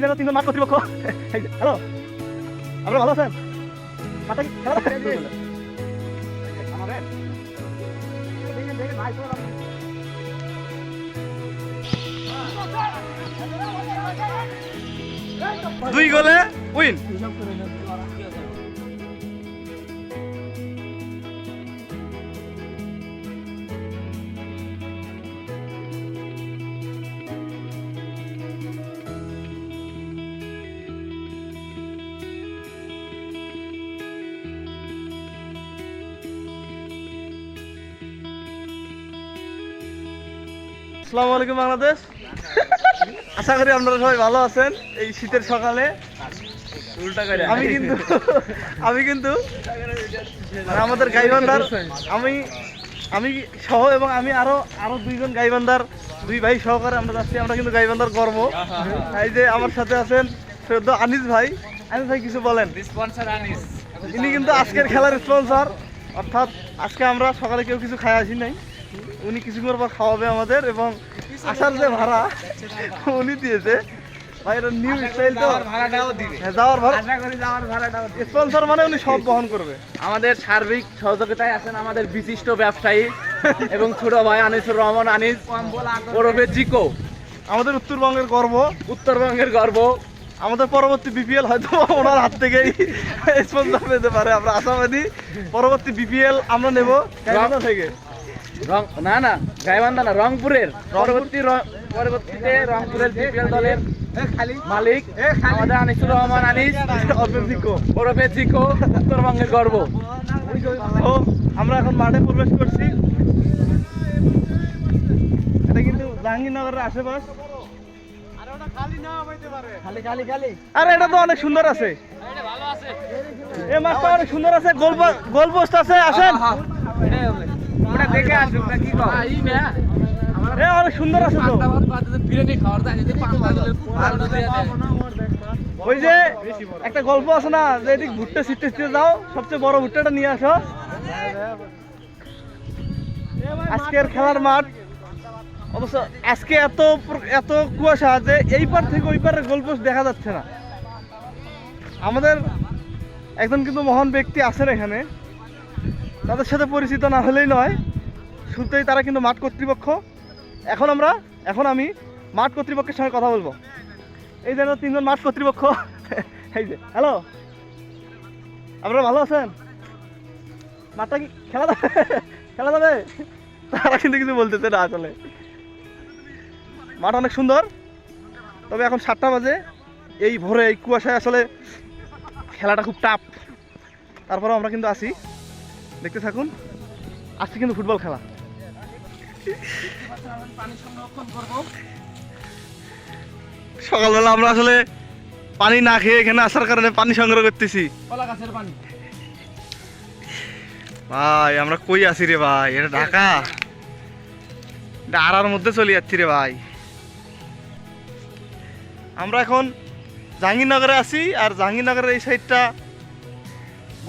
এই দেখো তিনজন মাঠ কর্তৃপক্ষ হ্যালো আপনারা ভালো আছেন কি খেলা আমাদের? দুই গোলে উইন আসসালামু আলাইকুম বাংলাদেশ। আশা করি আপনারা সবাই ভালো আছেন এই শীতের সকালে। আমি কিন্তু আমি কিন্তু মানে আমাদের গাইবান্ধার আমি আমি সহ এবং আমি আরও আরও দুইজন গাইবান্ধার দুই ভাই সহকারে আমরা যাচ্ছি। আমরা কিন্তু গাইবান্ধার গর্ব এই যে আমার সাথে আছেন সৈয়দ আনিস ভাই। আনিস ভাই কিছু বলেন? স্পন্সর আনিস। ইনি কিন্তু আজকের খেলার স্পন্সর অর্থাৎ আজকে আমরা সকালে কেউ কিছু খাই আসি নাই। উনি কিছুক্ষণ পর খাওয়াবে আমাদের এবং আসার যে ভাড়া উনি দিয়েছে। ভাই এটা নিউ স্টাইল তো। ভাড়াটাও দিবে। হ্যাঁ, যাওয়ার ভাড়া আশা করি যাওয়ার ভাড়াটাও স্পন্সর মানে উনি সব বহন করবে। আমাদের সার্বিক সহযোগিতায় আছেন আমাদের বিশিষ্ট ব্যবসায়ী এবং ছোট ভাই আনিসুর রহমান আনিস ওরফে জিকো। আমাদের উত্তরবঙ্গের গর্ব। উত্তরবঙ্গের গর্ব। আমাদের পরবর্তী বিপিএল হয়তো ওনার হাত থেকেই স্পন্সর পেতে পারে আমরা আশাবাদী। পরবর্তী বিপিএল আমরা নেব। থেকে। রং না না গাইবান্ধা না রংপুরের। পরবর্তী পরবর্তীতে রংপুরের বিপিএল দলের মালিক আমাদের আনিসুর রহমান আনিস। অল্পের ওরফে জিকো উত্তরবঙ্গের গর্ব। ও আমরা এখন মাঠে প্রবেশ করছি। এটা কিন্তু জাহাঙ্গীরনগরের আশেপাশ। খালি খালি খালি। আরে এটা তো অনেক সুন্দর আছে। মাছটা অনেক সুন্দর আছে। গোল গোল পোস্ট আছে আসেন। ওটা দেখে আসুক না কি কর এ অনেক সুন্দর আছে তো। বিরিয়ানি খাওয়ার দায় ওই যে একটা গল্প আছে না যে এদিক ভুট্টা ছিটতে ছিটতে যাও সবচেয়ে বড় ভুট্টাটা নিয়ে আসো। আজকের খেলার মাঠ। অবশ্য আজকে এত এত কুয়াশা যে এই পার থেকে ওই পারের গোলপোস্ট দেখা যাচ্ছে না। আমাদের একজন কিন্তু মহান ব্যক্তি আছেন এখানে। তাদের সাথে পরিচিত না হলেই নয়। শুরুতেই তারা কিন্তু মাঠ কর্তৃপক্ষ। এখন আমরা, এখন আমি মাঠ কর্তৃপক্ষের সঙ্গে কথা বলব। এই যেন তিনজন মাঠ কর্তৃপক্ষ। এই যে, হ্যালো? আপনারা ভালো আছেন? মাঠটা কি খেলা যাবে খেলা যাবে? তারা কিন্তু কিছু বলতেছে না আসলে। মাঠ অনেক সুন্দর। তবে এখন সাতটা বাজে। এই ভোরে এই কুয়াশায় আসলে খেলাটা খুব টাফ তারপরেও আমরা কিন্তু আসি দেখতে থাকুন। আজকে কিন্তু ফুটবল খেলা। সকালবেলা আমরা আসলে পানি না খেয়ে এখানে আসার কারণে পানি সংগ্রহ করতেছি। ভাই আমরা কই আছি রে ভাই? এটা ঢাকা। আড়ার মধ্যে চলে যাচ্ছি রে ভাই। আমরা এখন জাহাঙ্গীরনগরে আছি আর জাহাঙ্গীরনগরের এই সাইডটা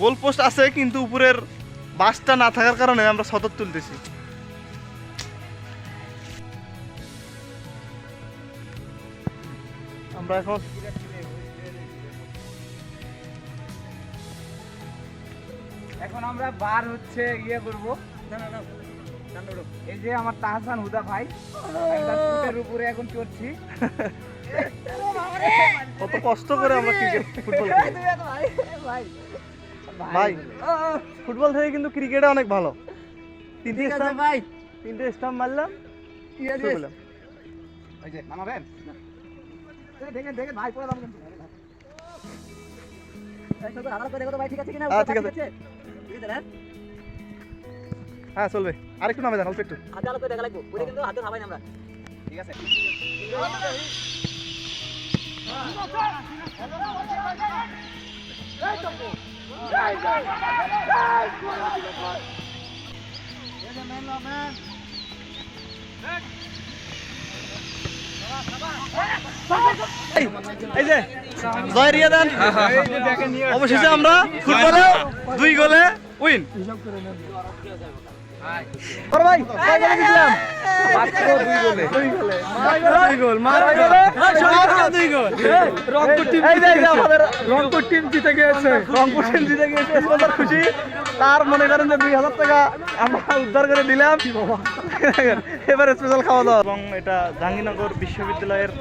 গোল পোস্ট আছে কিন্তু উপরের বাসটা না থাকার কারণে আমরা সতত তুলতেছি। আমরা এখন এখন আমরা বার হচ্ছে ইয়ে করব। এই যে আমার তাহসান হুদা ভাই উপরে এখন চড়ছি। কত কষ্ট করে আমরা ক্রিকেট ফুটবল খেলি। ভাই। ফুটবল থেকে কিন্তু ক্রিকেটে অনেক ভালো। তিনটে স্টাম্প ভাই। তিনটে স্টাম্প মারলাম। শুরু করলাম। ওই যে নামাবেন দেখেন দেখেন ভাই পড়ে হ্যাঁ আছে হ্যাঁ চলবে। আরেকটু নামে যান অল্প একটু। ঠিক আছে। এই যে জয় রিয়া দেন অবশেষে আমরা ফুটবলে দুই গোলে। উইন দুই গোলে। দুই গোলে। দুই গোল মাত্র মাত্র দুই গোল রংপুর টিম এই যে এই যে আমাদের রংপুর টিম জিতে গিয়েছে রংপুর টিম জিতে গিয়েছে স্পন্সর খুশি। তার মনে করেন যে দুই হাজার টাকা আমরা উদ্ধার করে দিলাম। এবারে স্পেশাল খাওয়া দাওয়া। এবং এটা জাহাঙ্গীরনগর বিশ্ববিদ্যালয়ের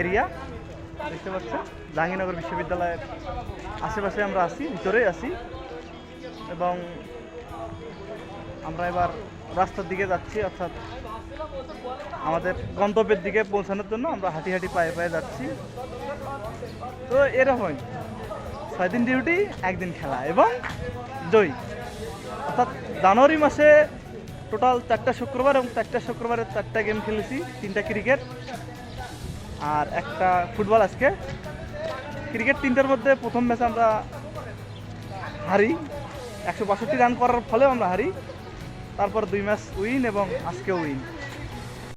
এরিয়া দেখতে পাচ্ছেন? জাহাঙ্গীরনগর বিশ্ববিদ্যালয়ের আশেপাশে আমরা আছি ভিতরেই আছি। এবং আমরা এবার রাস্তার দিকে যাচ্ছি, অর্থাৎ আমাদের গন্তব্যের দিকে পৌঁছানোর জন্য আমরা হাঁটি হাঁটি পায়ে পায়ে যাচ্ছি। তো এরকমই ছয় দিন ডিউটি একদিন খেলা এবং জয়ী। অর্থাৎ জানুয়ারি মাসে টোটাল চারটা শুক্রবার এবং চারটা শুক্রবারের চারটা গেম খেলেছি, তিনটা ক্রিকেট আর একটা ফুটবল আজকে। ক্রিকেট তিনটার মধ্যে প্রথম ম্যাচে আমরা হারি, একশো বাষট্টি রান করার ফলেও আমরা হারি। তারপর দুই ম্যাচ উইন এবং আজকে উইন।